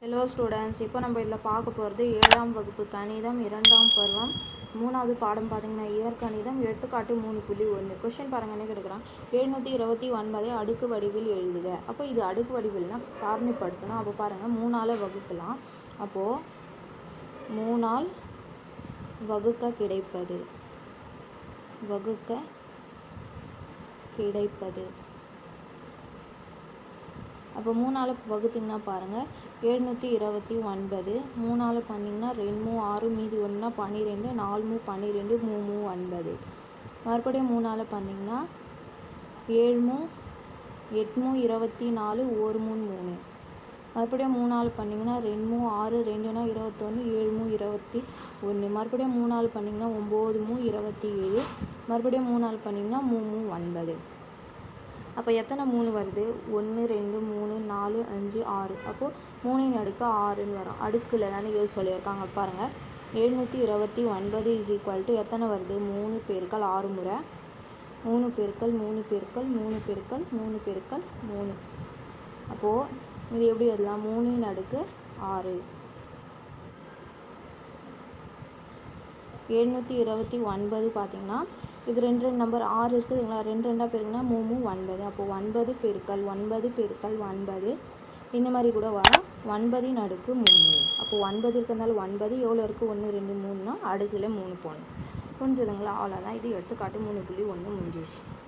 Hello students இப்போ நம்ம இதில் பார்க்க போகிறது ஏழாம் வகுப்பு கணிதம் இரண்டாம் பருவம் மூணாவது பாடம் பார்த்தீங்கன்னா இயற்கணிதம் எடுத்துக்காட்டு மூணு புள்ளி ஒன்று. கொஷின் பாருங்க என்ன கேட்குறான் எழுநூற்றி இருபத்தி ஒன்பதை அடுக்கு வடிவில் எழுதுக. அப்போ இது அடுக்கு வடிவில்னா காரணிப்படுத்தணும். அப்போ பாருங்கள் மூணால் வகுக்கலாம். அப்போது மூணால் வகுக்க கிடைப்பது. வகுக்க கிடைப்பது. அப்போ மூணால் வகுத்திங்கன்னா பாருங்கள் எழுநூற்றி இருபத்தி ஒன்பது. மூணால் பண்ணிங்கன்னா ரெண்டு மூ ஆறு மீதி ஒன்றுனா பன்னிரெண்டு நாலு மூ பன்னிரெண்டு மூ மூ ஒன்பது. மறுபடியும் மூணால் பண்ணிங்கன்னா ஏழு மூ எட்டு மூ இருபத்தி நாலு ஒரு மூணு மூணு. மறுபடியும் மூணால் பண்ணிங்கன்னா ரெண்டு மூ ஆறு ரெண்டுனா இருபத்தொன்று ஏழு மூ இருபத்தி ஒன்று மறுபடியும் மூணால் பண்ணிங்கன்னா ஒம்பது மூ இருபத்தி ஏழு. மறுபடியும் மூணால் பண்ணிங்கன்னா மூணு மூ ஒன்பது. அப்போ எத்தனை மூணு வருது? ஒன்று ரெண்டு மூணு நாலு அஞ்சு ஆறு. அப்போது மூணின் அடுக்கு ஆறுன்னு வரும். அடுக்கில் தானே இது சொல்லியிருக்காங்க. பாருங்கள் எழுநூற்றி இருபத்தி ஒன்பது இஸ் ஈக்குவல் டு எத்தனை வருது? மூணு பெருக்கல் ஆறு முறை. மூணு பெருக்கல் மூணு பெருக்கள் மூணு பெருக்கள் மூணு பெருக்கள் மூணு. அப்போது இது எப்படி எழுதலாம் மூணின் அடுக்கு ஆறு. எழுநூற்றி இருபத்தி ஒன்பது பார்த்தீங்கன்னா இது ரெண்டு ரெண்டு நம்பர் ஆறு இருக்குதுங்களா ரெண்டு ரெண்டாக பெருக்குனா மூமு ஒன்பது. அப்போது ஒன்பது பெருக்கல் ஒன்பது பெருக்கல் ஒன்பது. இந்த மாதிரி கூட வரும் ஒன்பதின் அடுக்கு மூணு அப்போது ஒன்பது இருக்கிறதுனால ஒன்பது எவ்வளோ இருக்குது? ஒன்று ரெண்டு மூணுனா அடுக்கில் மூணு போகணும் புரிஞ்சுதுங்களா? அவ்வளோதான். இது எடுத்துக்காட்டு மூணு புள்ளி ஒன்று முடிஞ்சிச்சு